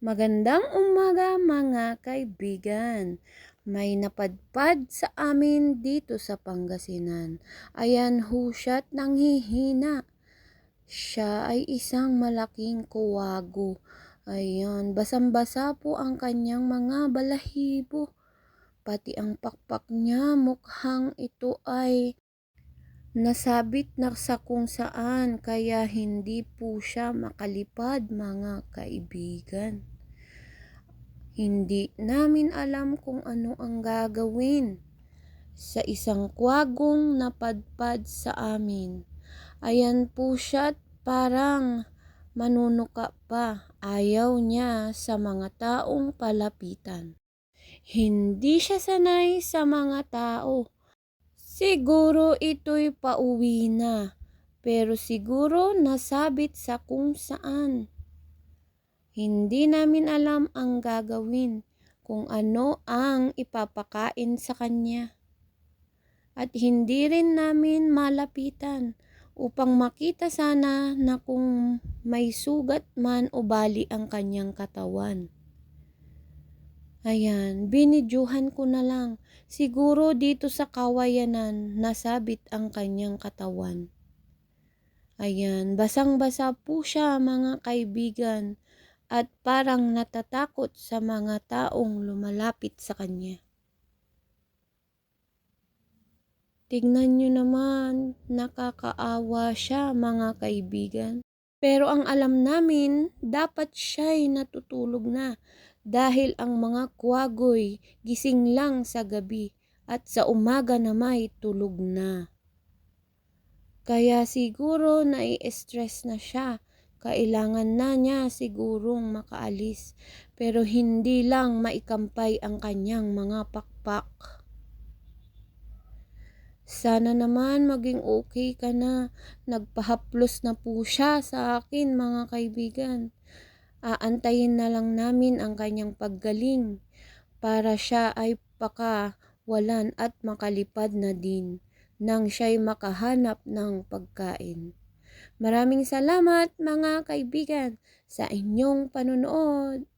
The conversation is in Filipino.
Magandang umaga mga kaibigan. May napadpad sa amin dito sa Pangasinan. Ayan ho siya't nanghihina. Siya ay isang malaking kuwago. Ayan, basang-basa po ang kanyang mga balahibo. Pati ang pakpak niya mukhang ito ay nasabit na sa kung saan kaya hindi po siya makalipad mga kaibigan. Hindi namin alam kung ano ang gagawin sa isang kwagong napadpad sa amin. Ayan po siya parang manunuka pa. Ayaw niya sa mga taong palapitan. Hindi siya sanay sa mga tao. Siguro ito'y pauwi na. Pero siguro nasabit sa kung saan. Hindi namin alam ang gagawin kung ano ang ipapakain sa kanya. At hindi rin namin malapitan upang makita sana na kung may sugat man o bali ang kanyang katawan. Ayan, binidyuhan ko na lang. Siguro dito sa kawayanan nasabit ang kanyang katawan. Ayan, basang-basa po siya mga kaibigan at parang natatakot sa mga taong lumalapit sa kanya. Tignan nyo naman, nakakaawa siya mga kaibigan. Pero ang alam namin, dapat siya'y natutulog na dahil ang mga kwagoy gising lang sa gabi at sa umaga na may tulog na. Kaya siguro nai-stress na siya. Kailangan na niya sigurong makaalis pero hindi lang maikampay ang kanyang mga pakpak. Sana naman maging okay ka na. Nagpahaplos na po siya sa akin mga kaibigan. Aantayin na lang namin ang kanyang paggaling para siya ay pakawalan at makalipad na din nang siya'y makahanap ng pagkain. Maraming salamat mga kaibigan sa inyong panunood.